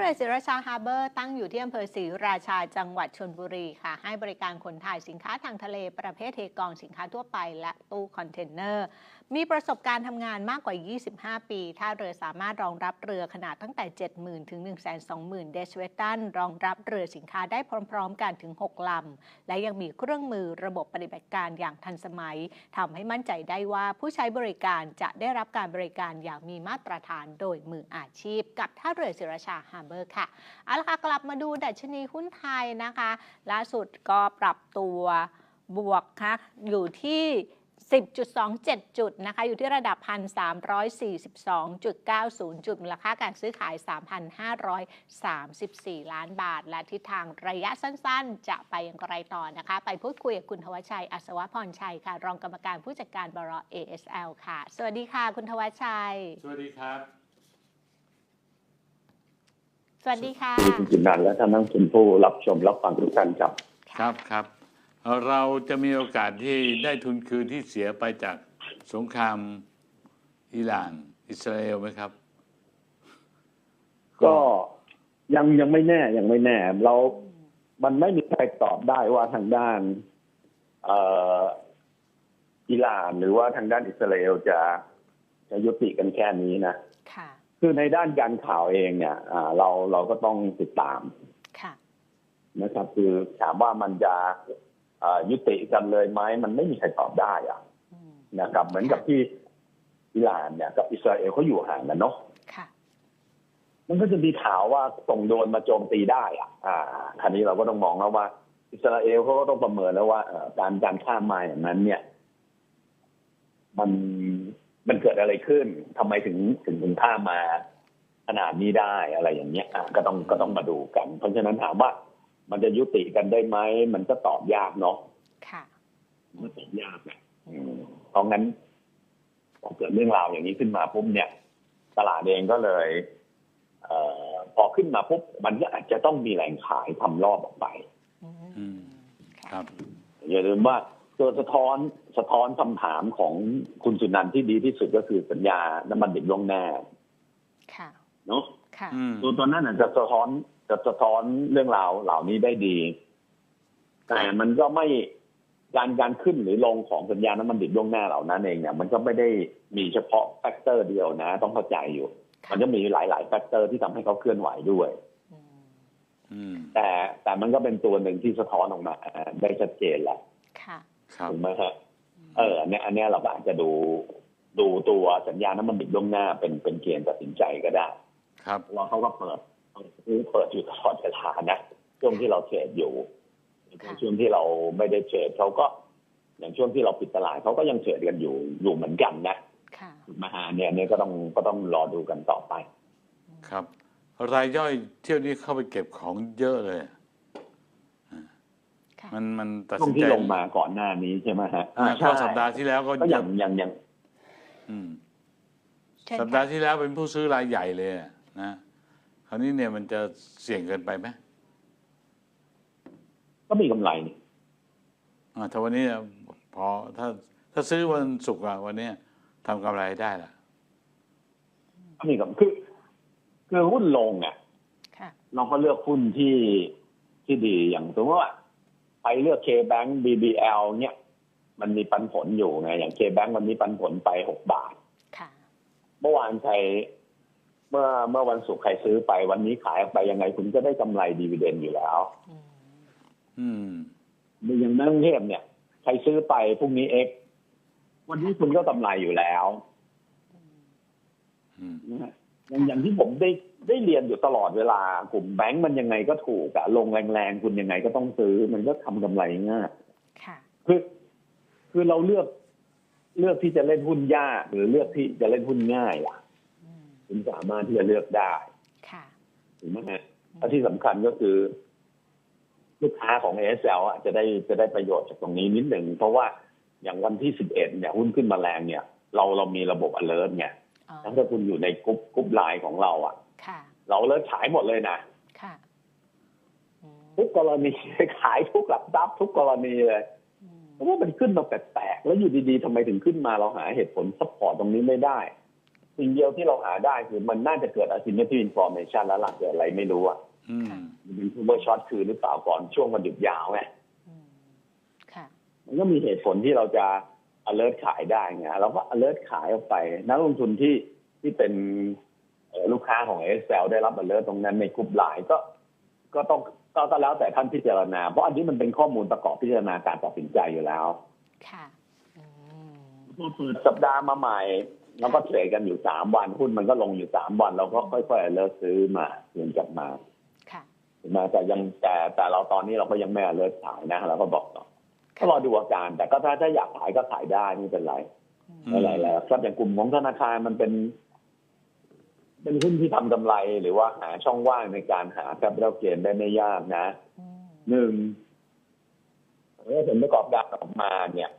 เรือศรีราชาฮาร์เบอร์ตั้งอยู่ที่อำเภอศรีราชาจังหวัดชนบุรีค่ะ ให้บริการขนถ่ายสินค้าทางทะเล ประเภทเทกองสินค้าทั่วไปและตู้คอนเทนเนอร์ มีประสบการณ์ทำงานมากกว่า 25 ปี ท่าเรือสามารถรองรับเรือขนาดตั้งแต่ 70,000 ถึง 120,000 เดชเวตัน รองรับเรือสินค้าได้พร้อมๆ กันถึง 6 ลำ และยังมีเครื่องมือระบบปฏิบัติการอย่างทันสมัย ทำให้มั่นใจได้ว่าผู้ใช้บริการจะได้รับการบริการอย่างมีมาตรฐานโดยมืออาชีพ กับท่าเรือศิรชาฮาร์เบอร์ค่ะ เอาละค่ะ กลับมาดูดัชนีหุ้นไทยนะคะ ล่าสุดก็ปรับตัวบวกค่ะอยู่ที่ 10.27 จุดนะคะ อยู่ที่ระดับ 1,342.90 จุด มูลค่าการซื้อขาย 3,534 ล้านบาท และทิศทางระยะสั้นๆ จะไปอย่างไรต่อนะคะ ไปพูดคุยกับคุณทวชชัย อัศวพรชัยค่ะ รองกรรมการผู้จัดการบร ASL ค่ะ สวัสดีค่ะ คุณทวชชัย สวัสดีครับ สวัสดีค่ะคุณจินนันท์และท่านทั้งคุณผู้รับชมรับฟังทุกท่านครับ ครับครับ เอ่อเราจะมีโอกาสที่ได้ทุนคืนที่เสียไปจากสงครามอิหร่าน อิสราเอลไหมครับ ก็ยังยังไม่แน่ยังไม่แน่ เรา มันไม่มีใครตอบได้ว่าทางด้านเอ่ออิหร่านหรือว่าทางด้านอิสราเอลจะจะยุติกันแค่นี้นะค่ะคือในด้านการข่าวเองเนี่ยอ่าเราเราก็ต้องติดตาม ค่ะนะครับ คือถามว่ามันจะเอ่อ ยุติกันเลยไหมมันไม่มีใครตอบได้อะอืมนะครับ เหมือนกับที่อิหร่านเนี่ยกับอิสราเอลเขาอยู่ห่างกันเนาะค่ะมันก็จะมีข่าวว่าส่งโดรนมาโจมตีได้อะ อ่าคราวนี้เราก็ต้องมองแล้วว่า อิสราเอลเขาก็ต้องประเมินแล้วว่าเอ่อการการข้ามมาอย่างนั้น เนี่ย มันมันเกิดอะไรขึ้นทำไมถึงถึงถึงข้ามมาขนาดนี้ได้อะไรอย่างเงี้ยอะก็ต้องก็ต้องมาดูกัน เพราะฉะนั้นถามว่า มันจะยุติกันได้ไหมมันก็ตอบยากเนาะค่ะมันตอบยากนะอืมเพราะงั้นพอเกิดเรื่องราวอย่างนี้ขึ้นมาปุ๊บเนี่ย ตลาดเองก็เลย เอ่อพอขึ้นมาปุ๊บมันก็อาจจะต้องมีแหล่งขายทำรอบออกไปอืมอืมค่ะครับอย่าลืมว่าตัวสะท้อนสะท้อนคำถามของคุณสุนันท์ที่ดีที่สุดก็คือสัญญาน้ำมันดิบล่วงหน้าค่ะเนาะค่ะอืมตัวตัวนั้นน่ะจะสะท้อน จะสะท้อนเรื่องราวเหล่านี้ได้ดี แต่มันก็ไม่การการขึ้นหรือลงของสัญญาน้ำมันดิบล่วงหน้าเหล่านั้นเองเนี่ย มันก็ไม่ได้มีเฉพาะแฟกเตอร์เดียวนะ ต้องเข้าใจอยู่ค่ะมันก็มีหลาย ๆ แฟกเตอร์ที่ทำให้เขาเคลื่อนไหวด้วยอืมอืมแต่แต่มันก็เป็นตัวหนึ่งที่สะท้อนออกมาได้ชัดเจนแหละค่ะครับถูกไหมฮะเอออันเนี้ยอันเนี้ยเราก็อาจจะดูดูตัวสัญญาณน้ำมันดิบล่วงหน้าเป็นเป็นเกณฑ์ตัดสินใจก็ได้ ครับเพราะว่าเขาก็เปิด เปิดอยู่ตลอดเวลานะช่วงที่เราเทรดอยู่ค่ะช่วงที่เราไม่ได้เทรดเขาก็ อย่างช่วงที่เราปิดตลาดเขาก็ยังเทรดกันอยู่อยู่เหมือนกันนะค่ะถูกไหมฮะเนี่ยเนี่ยก็ต้องก็ต้องรอดูกันต่อไป ครับ รายย่อยเที่ยวนี้เข้าไปเก็บของเยอะเลยค่ะมันมันตัดช่วสิงนที่ใจลงมาก่อนหน้านี้ใช่ไหมฮะอ่าอ่าเพราะสัปดาห์ที่แล้วก็ก็เยอย่าอะงอย่างอย่างอืมเชิญสัปดาค่ะห์ที่แล้วเป็นผู้ซื้อรายใหญ่เลยอะนะ คราวนี้เนี่ยมันจะเสี่ยงเกินไปไหมก็มีกำไรนี่อ่าถ้าวันนี้พอถ้าถ้าซื้อวันศุกร์อะวันเนี้ยทำกำไรได้ละก็มีกำคือคือหุ้นลงอะค่ะเราก็เลือกหุ้นที่ที่ดีอย่างสมมติว่าไปเลือก K-Bank BBL เนี่ย มันมีปันผลอยู่ไงอย่าง K-Bank วันนี้ปันผลไปหกบาทค่ะเมื่อวานใคร เมื่อเมื่อวันศุกร์ใครซื้อไปวันนี้ขายออกไปยังไง คุณก็ได้กำไรดีเวเดนอยู่แล้ว อืมอืมอย่างนักเทพเนี่ย ใครซื้อไปพรุ่งนี้เอ็กวันนี้คุณก็กำไรอยู่แล้วอืมนะฮะอย่างอย่างที่ผมได้ได้เรียนอยู่ตลอดเวลากลุ่มแบงก์มันยังไงก็ถูกอะลงแรงๆคุณยังไงก็ต้องซื้อ มันก็ทำกำไรง่ายค่ะคือคือเราเลือกเลือกที่จะเล่นหุ้นยากหรือเลือกที่จะเล่นหุ้นง่ายอะอืม คุณสามารถที่จะเลือกได้ค่ะถูกไหมฮะและที่สำคัญก็คือ ลูกค้าของ ASL อะจะได้จะได้ประโยชน์จากตรงนี้นิดหนึ่ง เพราะว่าอย่างวันที่สิบเอ็ดเนี่ยหุ้นขึ้นมาแรงเนี่ย เราเรามีระบบ alert ไงอ๋อถ้าคุณอยู่ในกรุ๊ปกรุ๊ปไลน์ของเราอะค่ะเราเลิกขายหมดเลยนะค่ะอืมทุกกรณีขายทุกหลักทรัพย์ทุกกรณีเลยอืมเพราะว่ามันขึ้นมาแปลกๆแล้วอยู่ดีๆทำไมถึงขึ้นมาเราหาเหตุผลซัพพอร์ตตรงนี้ไม่ได้ สิ่งเดียวที่เราหาได้คือมันน่าจะเกิด asymmetry information แล้วหลักเกิดอะไรไม่รู้อะอืมมันเป็น super short คือหรือเปล่าก่อนช่วงวันหยุดยาวไงอืมค่ะมันก็มีเหตุผลที่เราจะ alert ขายได้ไงเราก็ alert ขายออกไป นักลงทุนที่ที่เป็นเอ่อลูกค้าของ SL ได้รับ alert ตรงนั้นในกลุ่มไลน์ก็ ก็ต้องก็ก็แล้วแต่ท่านพิจารณา เพราะอันนี้มันเป็นข้อมูลประกอบพิจารณาการตัดสินใจอยู่แล้ว ค่ะอืมพอเปิดสัปดาห์มาใหม่ แล้วก็เทรดกันอยู่สามวันหุ้นมันก็ลงอยู่สามวัน เราก็ค่อยๆ alert ซื้อมาเงินกลับมาค่ะถูกไหมแต่ยังแต่แต่เราตอนนี้เราก็ยังไม่ alert ขายนะเราก็บอกต่อก็รอดูอาการ แต่ก็ถ้าถ้าอยากขายก็ขายได้ไม่เป็นไรอืมอะไรแล้วครับอย่างกลุ่มของธนาคารมันเป็น เป็นหุ้นที่ทำกำไรหรือว่าหาช่องว่างในการหาแคปิตอลเกนได้ไม่ยากนะอืมหนึ่งเมื่อผลประกอบการออกมาเนี่ย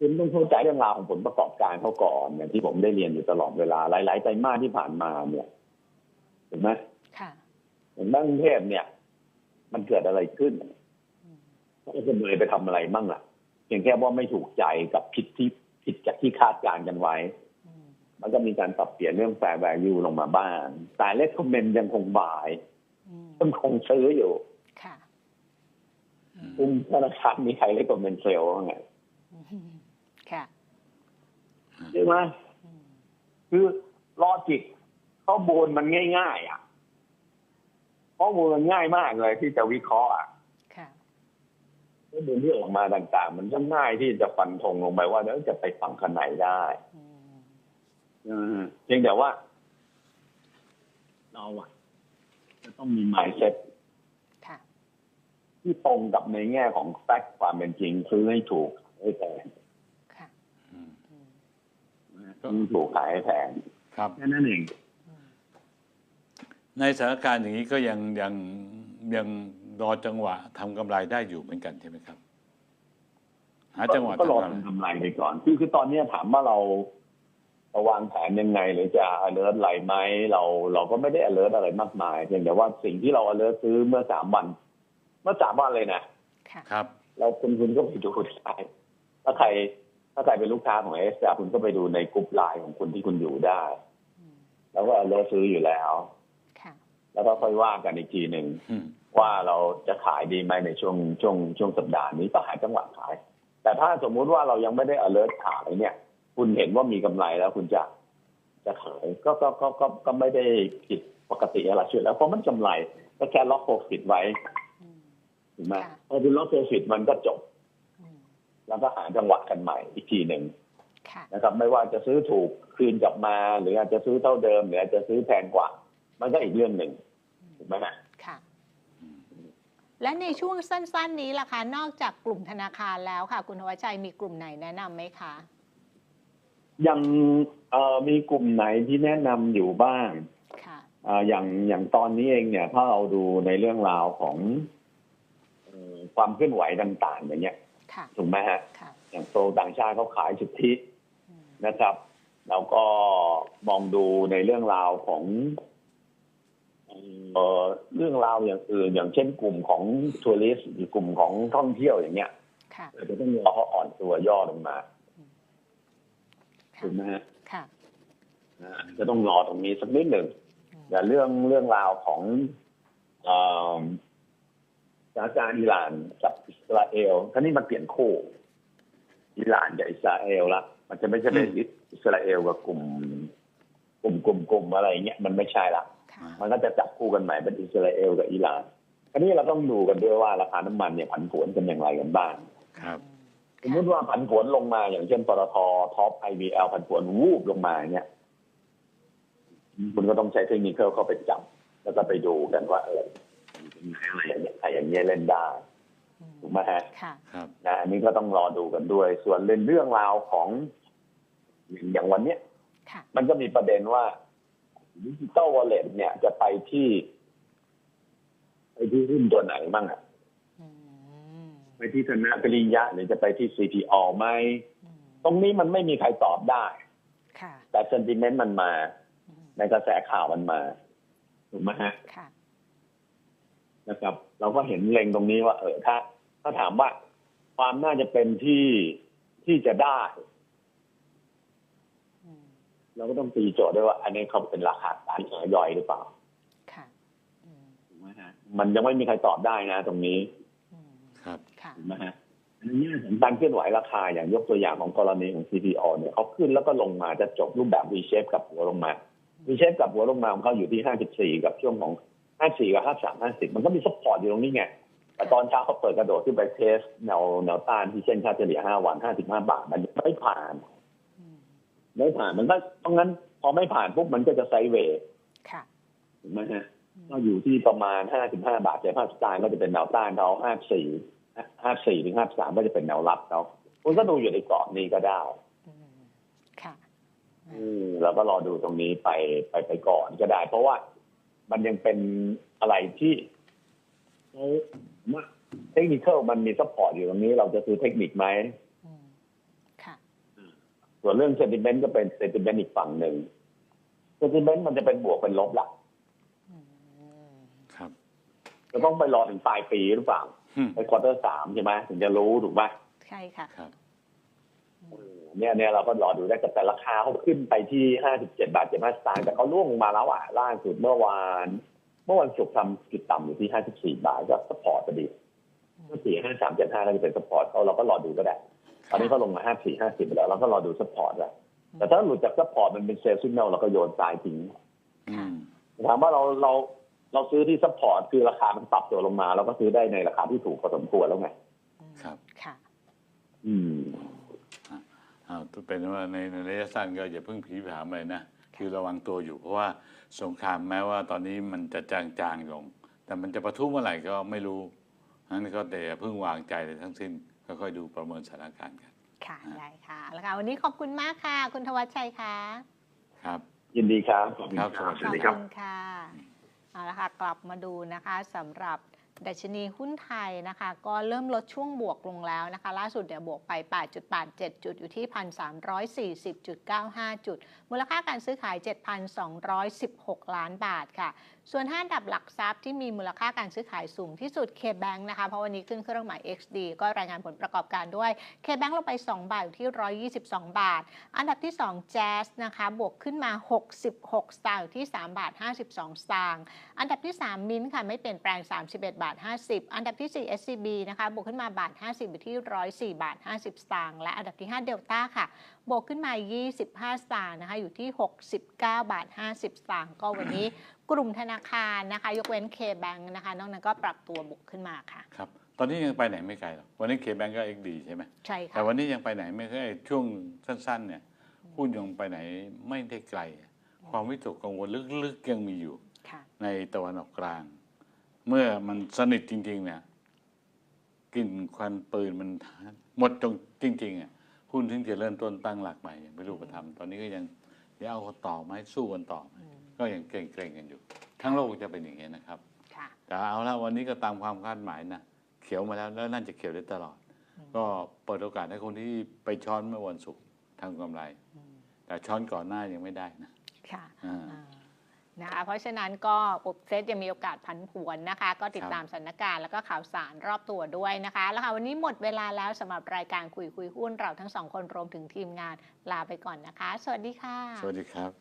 ค่ะคุณต้องเข้าใจเรื่องราวของผลประกอบการเขาก่อนอย่างที่ผมได้เรียนอยู่ตลอดเวลาหลายๆไตรมาสที่ผ่านมาเนี่ยเห็นไหมค่ะอย่างบ้านกรุงเทพเนี่ย มันเกิดอะไรขึ้นอืมเขาจะเลยไปทำอะไรบ้างล่ะเพียงแค่ว่าไม่ถูกใจกับผิดที่ผิดจากที่คาดการณ์กันไว้อืมมันก็มีการปรับเปลี่ยนเรื่องแฟร์ value ลงมาบ้าง แต่เลขคอมเมนต์ยังคงบ่ายอืมยังคงซื้ออยู่ค่ะอืมกลุ่มธนาคารมีใครเลขคอมเมนต์เซลล์บ้างไงอืม ค่ะใช่ไหมอืมคือลอจิกข้อมูลมันง่าย ๆ อะข้อมูลมันง่ายมากเลยที่จะวิเคราะห์อะค่ะข้อมูลที่ออกมาต่าง ๆ มันก็ง่ายที่จะฟันธงลงไปว่าเดี๋ยวจะไปฝั่งขนไหนได้อืมอืมเพียงแต่ว่า เราอะจะต้องมี mindset ค่ะที่ตรงกับในแง่ของแฟกต์ความเป็นจริงซื้อให้ถูกให้แพงค่ะอืมอืม ซื้อให้ถูกขายให้แพงครับแค่นั้นเองอืมในสถานการณ์อย่างนี้ก็ยังยังยังรอจังหวะทำกำไรได้อยู่เหมือนกันใช่ไหมครับ หาจังหวะก็รอทำกำไรทำกำไรไปก่อน คือคือตอนเนี้ยถามว่าเราเราวางแผนยังไง หรือจะ alert อะไรไหมเราเราก็ไม่ได้ alert อะไรมากมายเพียงแต่ว่าสิ่งที่เรา alert ซื้อเมื่อสามวัน เมื่อสามวันเลยนะค่ะครับ เราคุณคุณก็ไปดูได้ถ้าใคร ถ้าใครเป็นลูกค้าของเอสคุณก็ไปดูในกลุ่มไลน์ของคุณที่คุณอยู่ได้อืมแล้วก็ alert ซื้ออยู่แล้วค่ะแล้วก็ค่อยว่ากันอีกทีหนึ่งอืมว่าเราจะขายดีไหมในช่วงช่วงช่วงสัปดาห์นี้ก็หาจังหวะขาย แต่ถ้าสมมุติว่าเรายังไม่ได้ alert ขายเนี่ย คุณเห็นว่ามีกำไรแล้วคุณจะจะขายก็ก็ก็ก็ก็ไม่ได้ผิดปกติอะไรเชื่อแล้วเพราะมันกำไรก็แค่ล็อกโปรฟิตไว้อืมถูกไหมค่ะพอคุณล็อกโปรฟิตมันก็จบอืม แล้วก็หาจังหวะกันใหม่อีกทีหนึ่งค่ะนะครับไม่ว่าจะซื้อถูกคืนกลับมา หรืออาจจะซื้อเท่าเดิม หรืออาจจะซื้อแพงกว่า มันก็อีกเรื่องหนึ่งถูกไหมฮะค่ะ และในช่วงสั้น ๆ นี้ล่ะคะ นอกจากกลุ่มธนาคารแล้วค่ะ คุณธวัชชัยมีกลุ่มไหนแนะนำไหมคะยังเอ่อมีกลุ่มไหนที่แนะนำอยู่บ้างค่ะอ่าอย่างอย่างตอนนี้เองเนี่ย ถ้าเราดูในเรื่องราวของเอ่อความเคลื่อนไหวต่าง ๆ อย่างเงี้ยค่ะ ถูกไหมฮะค่ะอย่างโซลต่างชาติเขาขายสุทธิอืมนะครับ แล้วก็มองดูในเรื่องราวของเอ่อเรื่องราวอย่างอื่นอย่างเช่นกลุ่มของทัวริสต์หรือกลุ่มของท่องเที่ยวอย่างเงี้ยค่ะเราจะต้องรอเขาอ่อนตัวย่อลงมาค่ะถูกไหมฮะค่ะอ่าจะต้องรอตรงนี้สักนิดหนึ่งอืมแต่เรื่องเรื่องราวของเอ่อ สถานการณ์อิหร่านกับอิสราเอลท่านี้มันเปลี่ยนคู่อิหร่านกับอิสราเอลละมันจะไม่ใช่เป็นอิสราเอลกับกลุ่ม กลุ่มกลุ่มกลุ่มอะไรเงี้ยมันไม่ใช่ละค่ะมันก็จะจับคู่กันใหม่เป็นอิสราเอลกับอิหร่านอันนี้เราต้องดูกันด้วยว่าราคาน้ำมันเนี่ยผันผวนกันอย่างไรกันบ้างครับสมมติว่าผันผวนลงมาอย่างเช่นปตทท็อปไอวีเอลผันผวนวูบลงมาเนี่ยคุณก็ต้องใช้เทคนิคเข้าไปจับ แล้วก็ไปดูกันว่าเอออะไรอย่างเงี้ยใคร อย่างเงี้ยเล่นได้อืมถูกไหมฮะค่ะครับนะอันนี้ก็ต้องรอดูกันด้วย ส่วนเรื่องเรื่องราวของ อย่างวันเนี้ยค่ะมันก็มีประเด็นว่าดิจิตอลวอลเล็ตเนี่ยจะไปที่ ไปที่หุ้นตัวไหนบ้างอะอืมไปที่ธนาปริญญาหรือจะไปที่ CPO ไหมอืมตรงนี้มันไม่มีใครตอบได้ค่ะแต่เซนติเมนต์มันมาอืมในกระแสข่าวมันมา ถูกไหมฮะค่ะ นะครับ เราก็เห็นเล็งตรงนี้ว่า เออถ้า ถ้าถามว่าความน่าจะเป็นที่ที่จะได้อืมเราก็ต้องตีโจทย์ด้วยว่า อันนี้เขาเป็นราคาการขายย่อยหรือเปล่าค่ะอืมถูกไหมฮะมันยังไม่มีใครตอบได้นะ ตรงนี้อืมครับค่ะถูกไหมฮะอันนี้ของการเคลื่อนไหวราคาอย่างยกตัวอย่างของกรณีของ CPO เนี่ยเขาขึ้นแล้วก็ลงมาจะจบรูปแบบ V shape กับหัวลงมา V shape กับหัวลงมาของเขาอยู่ที่ 54 กับช่วงของ 54กับ53 50มันก็มีซัพพอร์ตอยู่ตรงนี้ไง แต่ตอนเช้าเขาเปิดกระโดดขึ้นไปเทสแนวแนวต้านที่เส้นค่าเฉลี่ย5วัน55บาท มันไม่ผ่านอืมไม่ผ่านมันก็เพราะงั้น พอไม่ผ่านปุ๊บมันก็จะไซด์เวย์ค่ะถูกไหมฮะก็อยู่ที่ประมาณ55บาทเจ็ดห้าสตางค์ก็จะเป็นแนวต้านเขา54 54ถึง53ก็จะเป็นแนวรับเขาคุณก็ดูอยู่ในกรอบนี้ก็ได้อืมค่ะอืมเราก็รอดูตรงนี้ไปไปไปก่อนก็ได้ เพราะว่า มันยังเป็นอะไรที่เขาเทคนิคมันมีซัพพอร์ตอยู่ตรงนี้ เราจะซื้อเทคนิคไหมอืมค่ะส่วนเรื่องเซนติเมนต์ก็เป็นเซนติเมนต์อีกฝั่งหนึ่งเซนติเมนต์มันจะเป็นบวกเป็นลบละอืมครับจะต้องไปรอถึงปลายปีหรือเปล่าอืมไปควอเตอร์สามใช่ไหมถึงจะรู้ถูกไหมใช่ค่ะครับ เออเนี่ยเนี่ยเราก็รอดูได้แต่แต่ราคาเขาขึ้นไปที่ห้าสิบเจ็ดบาทเจ็ดห้าสตางค์แต่เขาล่วงลงมาแล้วอะล่าสุดเมื่อวาน เมื่อวันศุกร์ทำจุดต่ำอยู่ที่ห้าสิบสี่บาทก็สปอร์ตพอดีถ้าสี่ห้าสามเจ็ดห้าก็จะเป็นสปอร์ตเขาเราก็รอดูก็ได้ตอนนี้เขาลงมาห้าสี่ห้าสิบไปแล้วเราก็รอดูสปอร์ตแหละแต่ถ้าหลุดจากสปอร์ตมันเป็นเซลล์ซิกแนลเราก็โยนตายทิ้งอืมถามว่าเราเราเราซื้อที่สปอร์ตคือราคามันปรับตัวลงมาเราก็ซื้อได้ในราคาที่ถูกพอสมควรแล้วไง ครับ ค่ะ อืม อ้าวเป็นว่าในในระยะสั้นก็อย่าเพิ่งผีผามเลยนะ คือระวังตัวอยู่เพราะว่าสงครามแม้ว่าตอนนี้มันจะจางๆลง แต่มันจะประทุเมื่อไหร่ก็ไม่รู้นั้นก็แต่อย่าเพิ่งวางใจเลยทั้งสิ้นค่อยๆดูประเมินสถานการณ์กัน ค่ะ ได้ค่ะ แล้วค่ะ วันนี้ขอบคุณมากค่ะ คุณธวัชชัยค่ะ ครับ ยินดีครับ ขอบคุณครับ สวัสขอบดีครับคุณค่ะ เอาละค่ะ กลับมาดูนะคะสำหรับ ดัชนีหุ้นไทยนะคะ ก็เริ่มลดช่วงบวกลงแล้วนะคะ ล่าสุดเดี๋ยวบวกไป 8.87 จุดอยู่ที่ 1,340.95 จุด มูลค่าการซื้อขาย 7,216 ล้านบาทค่ะ ส่วน5อันดับหลักทรัพย์ที่มีมูลค่าการซื้อขายสูงที่สุด K-Bank นะคะ เพราะวันนี้ขึ้นเครื่องหมาย XD ก็รายงานผลประกอบการด้วย K-Bank ลงไป 2 บาทอยู่ที่ 122 บาท อันดับที่ 2 Jazz นะคะบวกขึ้นมา 66 สตางค์อยู่ที่ 3 บาท 52 สตางค์อันดับที่ 3 มิ้นท์ค่ะไม่เปลี่ยนแปลง 31 บาท 50 อันดับที่ 4 SCB นะคะบวกขึ้นมาบาท 50อยู่ที่ 104 บาท 50 สตางค์และอันดับที่5เดลต้าค่ะบวกขึ้นมา 25 สตางค์นะคะอยู่ที่ 69 บาท 50สตางค์ก็วันนี้กลุ่มธนาคารนะคะ ยกเว้น K-Bank นะคะนอกนั้นก็ปรับตัวบวกขึ้นมาค่ะ ครับ ตอนนี้ยังไปไหนไม่ไกลหรอกวันนี้เคแบงก็เอ็กดีใช่ไหมใช่ค่ะแต่วันนี้ยังไปไหนไม่ค่อยช่วงสั้นๆเนี่ยหุ้นยังไปไหนไม่ได้ไกล ความวิตกกังวลลึกๆยังมีอยู่ค่ะในตะวันออกกลาง เมื่อมันสนิทจริง ๆ เนี่ยกลิ่นควันปืนมันหมดจงจริงๆอะหุ้นถึงจะเริ่มต้นตั้งหลักใหม่อย่างไม่รู้ประทำตอนนี้ก็ยัง ยังเอาต่อไหมสู้กันต่อไหมก็ยังเกรงๆกันอยู่ ทั้งโลกจะเป็นอย่างนี้ยนะครับค่ะแต่เอาละวันนี้ก็ตามความคาดหมายนะเขียวมาแล้วแล้วน่าจะเขียวได้ตลอด ก็เปิดโอกาสให้คนที่ไปช้อนเมื่อวันศุกร์ทำกำไร แต่ช้อนก่อนหน้ายังไม่ได้นะค่ะอ่าอ่า นะคะเพราะฉะนั้นก็ปุบเซตยังมีโอกาสผันผวนนะคะ ก็ติดตามสถานการณ์แล้วก็ข่าวสารรอบตัวด้วยนะคะ แล้วค่ะวันนี้หมดเวลาแล้วสำหรับรายการคุยคุยหุ้นเราทั้งสองคนรวมถึงทีมงานลาไปก่อนนะคะ สวัสดีค่ะ สวัสดีครับ